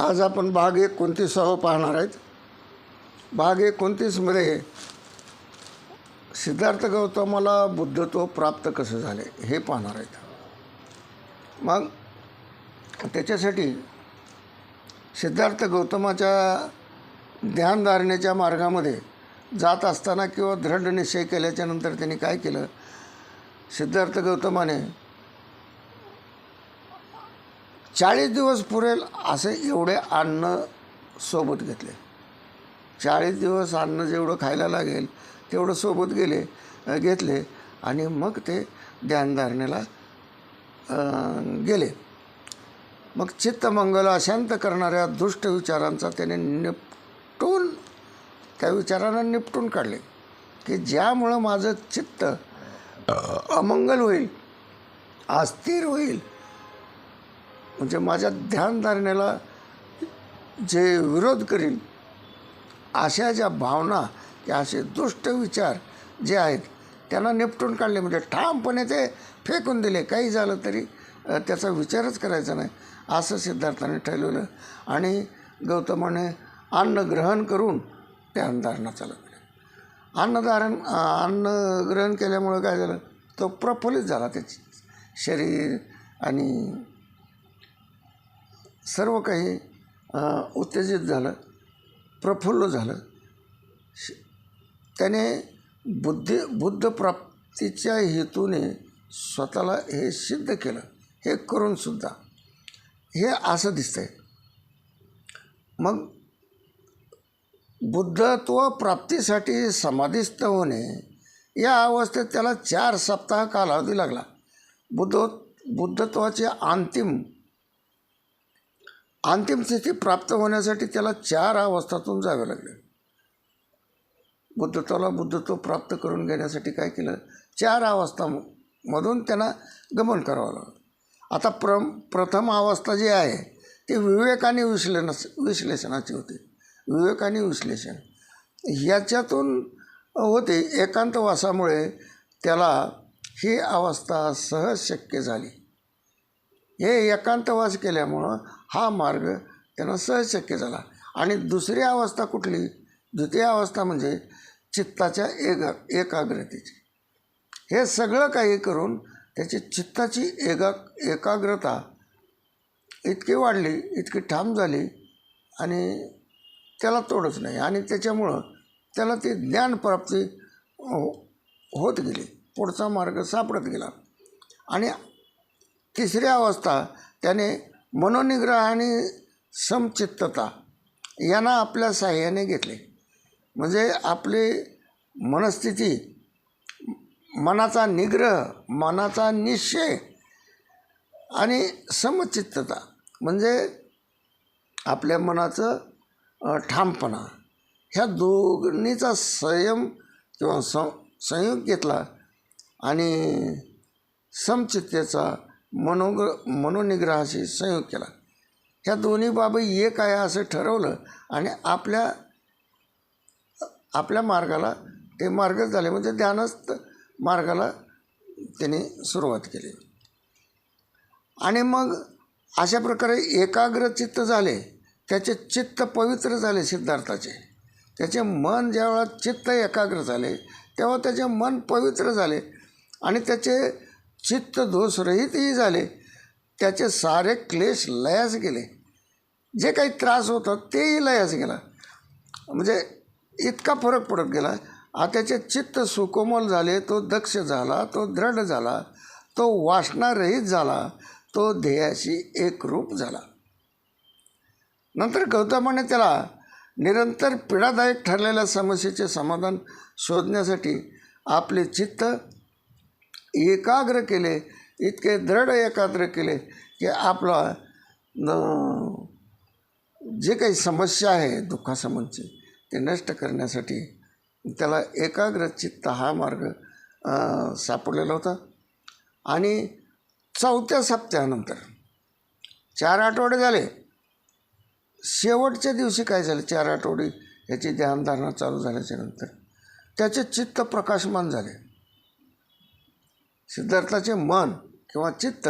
आज आपण भाग एकोणतीसावं पाहणार आहेत. भाग एकोणतीसमध्ये सिद्धार्थ गौतमाला बुद्धत्व प्राप्त कसं झाले हे पाहणार आहेत. मग त्याच्यासाठी सिद्धार्थ गौतमाच्या ध्यानधारणेच्या मार्गामध्ये जात असताना किंवा दृढ निश्चय केल्याच्यानंतर त्यांनी काय केलं? सिद्धार्थ गौतमाने चाळीस दिवस पुरेल असे एवढे अन्न सोबत घेतले. चाळीस दिवस अन्न जेवढं खायला लागेल तेवढं सोबत गेले घेतले आणि मग ते ध्यानधारणेला गेले. मग चित्तमंगल अशांत करणाऱ्या दुष्ट विचारांचा त्याने निपटून त्या विचारांना निपटून काढले की ज्यामुळं माझं चित्त अमंगल होईल अस्थिर होईल म्हणजे माझ्या ध्यानधारणेला जे विरोध करील अशा ज्या भावना किंवा असे दुष्ट विचार जे आहेत त्यांना निपटून काढले म्हणजे ठामपणे ते फेकून दिले. काही झालं तरी त्याचा विचारच करायचा नाही असं सिद्धार्थाने ठरवलं. आणि गौतमाने अन्न ग्रहण करून ध्यानधारणा चालू अन्नधारण अन्न ग्रहण केल्यामुळं काय झालं? तो प्रफुल्लित झाला त्याची शरीर आणि सर्व काही उत्तेजित झालं प्रफुल्ल झालं. श- त्याने बुद्धी बुद्धप्राप्तीच्या हेतूने स्वतःला हे सिद्ध केलं. हे करूनसुद्धा हे असं दिसतंय. मग बुद्धत्व प्राप्तीसाठी समाधिस्थ होणे या अवस्थेत त्याला चार सप्ताह कालावधी लागला. बुद्ध बुद्धत्वाचे अंतिम अंतिम स्थिती प्राप्त होण्यासाठी त्याला चार अवस्थातून जावे लागले. बुद्धत्वाला बुद्धत्व प्राप्त करून घेण्यासाठी काय केलं? चार अवस्थामधून त्यांना गमन करावं लागलं. आता प्र प्रथम अवस्था जी आहे ती विवेकाने विश्लेषण विश्लेषणाची होती. विवेकाने विश्लेषण. ह्याच्यातून होते एकांतवासामुळे त्याला ही अवस्था सहज शक्य झाली. हे एकांतवास केल्यामुळं हा मार्ग त्यांना सहज शक्य झाला. आणि दुसरी अवस्था कुठली? द्वितीय अवस्था म्हणजे चित्ताच्या एका एकाग्रतेची. हे सगळं काही करून त्याची चित्ताची एका एकाग्रता इतकी वाढली इतकी ठाम झाली आणि त्याला तोडच नाही. आणि त्याच्यामुळं त्याला ती ज्ञानप्राप्ती हो- होत गेली. पुढचा मार्ग सापडत गेला. आणि तिसरी अवस्था त्याने मनोनिग्रह आणि समचित्तता यांना आपल्या साह्याने घेतले. म्हणजे आपली मनस्थिती मनाचा निग्रह मनाचा निश्चय आणि समचित्तता म्हणजे आपल्या मनाचं ठामपणा. ह्या दोन्हीचा संयम किंवा सं संयोग घेतला आणि समचित्तेचा मनोग्र मनोनिग्रहाशी संयोग केला. ह्या दोन्ही बाबी एक आहे असं ठरवलं आणि आपल्या आपल्या मार्गाला ते मार्ग झाले. म्हणजे ध्यानस्थ मार्गाला त्यांनी सुरुवात केली. आणि मग अशा प्रकारे एकाग्र चित्त झाले. त्याचे चित्त पवित्र झाले सिद्धार्थाचे. त्याचे मन ज्यावेळा चित्त एकाग्र झाले तेव्हा त्याचे मन पवित्र झाले. आणि त्याचे चित्त दोषरहितही झाले. त्याचे सारे क्लेश लयास गेले. जे काही त्रास होतात तेही लयास गेला. म्हणजे इतका फरक पडत गेला. आ त्याचे चित्त सुकोमल झाले तो दक्ष झाला तो दृढ झाला तो वासनारहित झाला तो ध्येयाशी एकरूप झाला. नंतर गौतमाने त्याला निरंतर पीडादायक ठरलेल्या समस्येचे समाधान शोधण्यासाठी आपले चित्त एकाग्र केले इतके दृढ एकाग्र केले की आपला न- जे काही समस्या आहे दुःखासंबंधची ते नष्ट करण्यासाठी त्याला एकाग्र चित्त हा मार्ग सापडलेला होता. आणि चौथ्या सप्त्यानंतर चार आठवडे झाले. शेवटच्या दिवशी काय झालं? चार आठवडे याची ध्यानधारणा चालू झाल्याच्यानंतर त्याचे चित्त प्रकाशमान झाले. सिद्धार्थाचे मन किंवा चित्त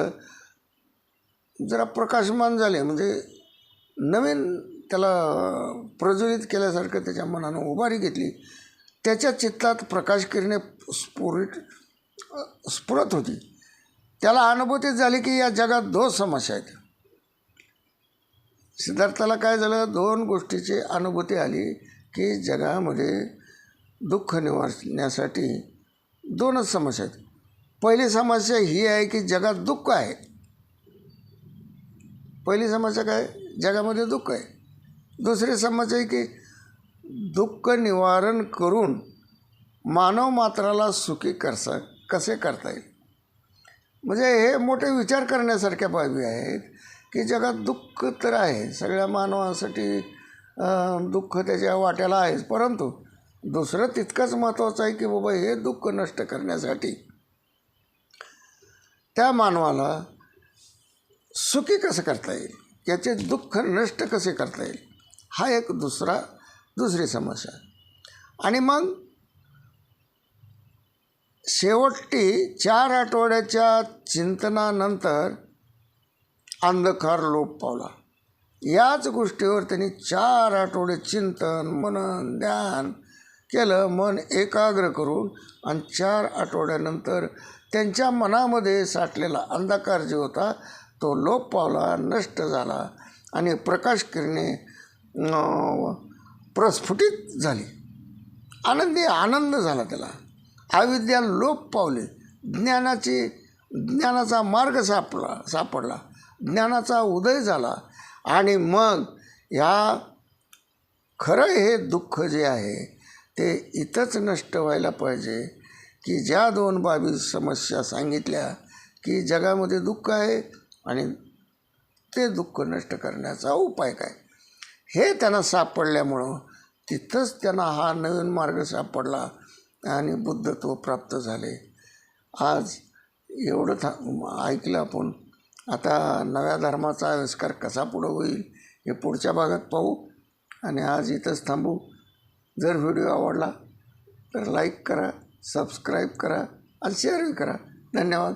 जरा प्रकाशमान झाले. म्हणजे नवीन त्याला प्रज्वलित केल्यासारखं त्याच्या मनानं उभारी घेतली. त्याच्या चित्तात प्रकाश किरणे स्फुरित स्फुरत होती. त्याला अनुभूती झाली की या जगात दोन समस्या आहेत. सिद्धार्थाला काय झालं? दोन गोष्टीची अनुभूती आली की जगामध्ये दुःख निवारण्यासाठी दोनच समस्या आहेत. पहिली समस्या ही आहे की जगात दुःख आहे. पहिली समस्या काय? जगामध्ये दुःख आहे. दुसरी समस्या आहे की दुःख निवारण करून मानव मात्राला सुखी करसा कसे करता येईल? म्हणजे हे मोठे विचार करण्यासारख्या बाबी आहेत की जगात दुःख तर आहे. सगळ्या मानवासाठी दुःख त्याच्या वाट्याला आहेच. परंतु दुसरं तितकंच महत्त्वाचं आहे की बाबा हे दुःख नष्ट करण्यासाठी त्या मानवाला सुखी कसं करता येईल? याचे दुःख नष्ट कसे करता येईल? हा एक दुसरा दुसरी समस्या. आणि मग शेवटी चार आठवड्याच्या चिंतनानंतर अंधकार लोप पावला. याच गोष्टीवर त्यांनी चार आठवडे चिंतन मनन ध्यान केलं मन एकाग्र करून आणि चार आठवड्यानंतर त्यांच्या मनामध्ये साठलेला अंधकार जो होता तो लोप पावला नष्ट झाला आणि प्रकाश किरणे प्रस्फुटित झाली. आनंदी आनंद झाला त्याला. अविद्या लोप पावली. ज्ञानाची ज्ञानाचा मार्ग सापडला सापडला. ज्ञानाचा उदय झाला. आणि मग ह्या खरं हे दुःख जे आहे ते इथंच नष्ट व्हायला पाहिजे. की ज्या दोन बाबी समस्या सांगितल्या की जगामध्ये दुःख आहे आणि ते दुःख नष्ट करण्याचा उपाय काय? हे त्यांना सापडल्यामुळं तिथंच त्यांना हा नवीन मार्ग सापडला आणि बुद्धत्व प्राप्त झाले. आज एवढं था ऐकलं आपण. आता नव्या धर्माचा आविष्कार कसा पुढं होईल हे पुढच्या भागात पाहू. आणि आज इथंच थांबू. जर व्हिडिओ आवडला तर लाईक करा. सबस्क्राईब करा आणि शेअरही करा. धन्यवाद.